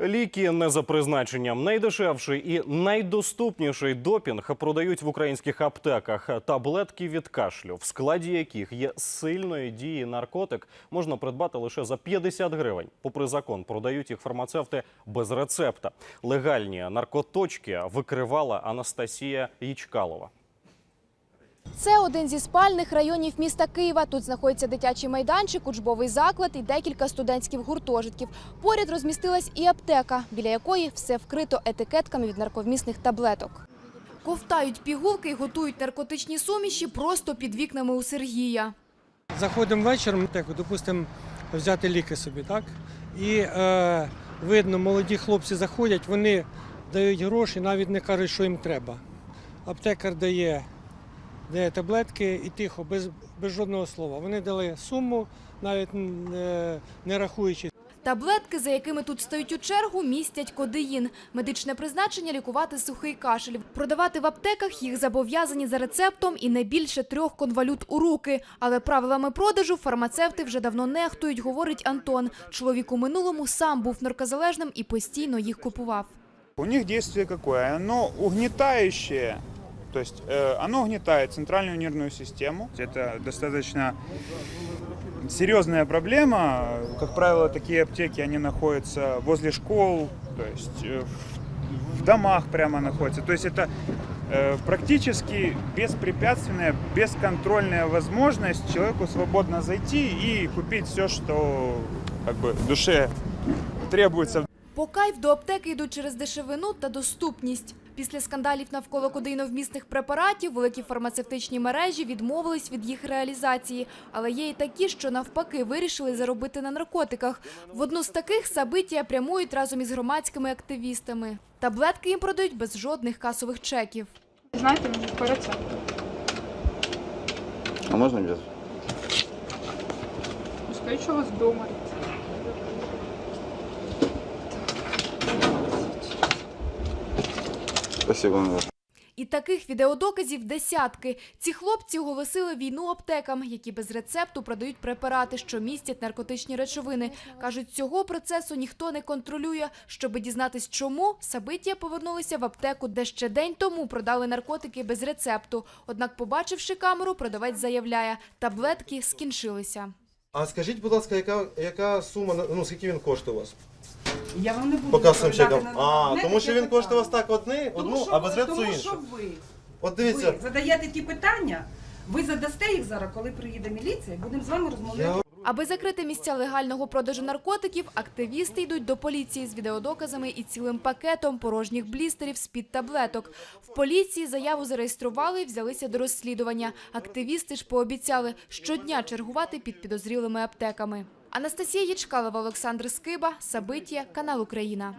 Ліки не за призначенням. Найдешевший і найдоступніший допінг продають в українських аптеках. Таблетки від кашлю, в складі яких є сильної дії наркотик, можна придбати лише за 50 гривень. Попри закон, продають їх фармацевти без рецепта. Легальні наркоточки викривала Анастасія Ячкалова. Це один зі спальних районів міста Києва. Тут знаходиться дитячий майданчик, учбовий заклад і декілька студентських гуртожитків. Поряд розмістилась і аптека, біля якої все вкрито етикетками від нарковмісних таблеток. Ковтають пігулки і готують наркотичні суміші просто під вікнами у Сергія. Заходимо вечором, допустимо, взяти ліки собі, так? І е, видно, молоді хлопці заходять, вони дають гроші, навіть не кажуть, що їм треба. Аптекар дає, дає таблетки і тихо, без, без жодного слова. Вони дали суму, навіть не, не рахуючи. Таблетки, за якими тут стають у чергу, містять кодеїн. Медичне призначення – лікувати сухий кашель. Продавати в аптеках їх зобов'язані за рецептом і не більше трьох конвалют у руки. Але правилами продажу фармацевти вже давно нехтують, говорить Антон. Чоловік у минулому сам був наркозалежним і постійно їх купував. У них действие какое? Оно угнетающее, то есть э, оно угнетает центральную нервную систему. Это достаточно серьезная проблема. Как правило, такие аптеки, они находятся возле школ, то есть э, в, в домах прямо находятся. То есть это э, практически беспрепятственная, бесконтрольная возможность человеку свободно зайти и купить все, что как бы душе требуется По кайф до аптеки йдуть через дешевину та доступність. Після скандалів навколо кодеїновмісних препаратів великі фармацевтичні мережі відмовились від їх реалізації. Але є і такі, що навпаки вирішили заробити на наркотиках. В одну з таких Сабитія прямують разом із громадськими активістами. Таблетки їм продають без жодних касових чеків. Знаєте, по рецепту. А можно без? Скажіть, що у вас вдома. Спасибо. І таких відеодоказів десятки. Ці хлопці оголосили війну аптекам, які без рецепту продають препарати, що містять наркотичні речовини. Кажуть, цього процесу ніхто не контролює. Щоби дізнатись, чому, Сабитія повернулися в аптеку, де ще день тому продали наркотики без рецепту. Однак, побачивши камеру, продавець заявляє, таблетки скінчилися. А скажіть, будь ласка, яка, яка сума, ну скільки він коштує у вас? Я вам не буду По касовим відповідати чекам. на- А, Знаєте, тому що він коштує вас так одне, Тому одну, що а без ви- тому іншу. що ви, От дивіться, ви задаєте ті питання, ви задасте їх зараз, коли приїде міліція, будемо з вами розмовляти. я Аби закрити місця легального продажу наркотиків, активісти йдуть до поліції з відеодоказами і цілим пакетом порожніх блістерів з-під таблеток. В поліції заяву зареєстрували і взялися до розслідування. Активісти ж пообіцяли щодня чергувати під підозрілими аптеками. Анастасія Ячкалова, Олександр Скиба, Сабиття, канал Україна.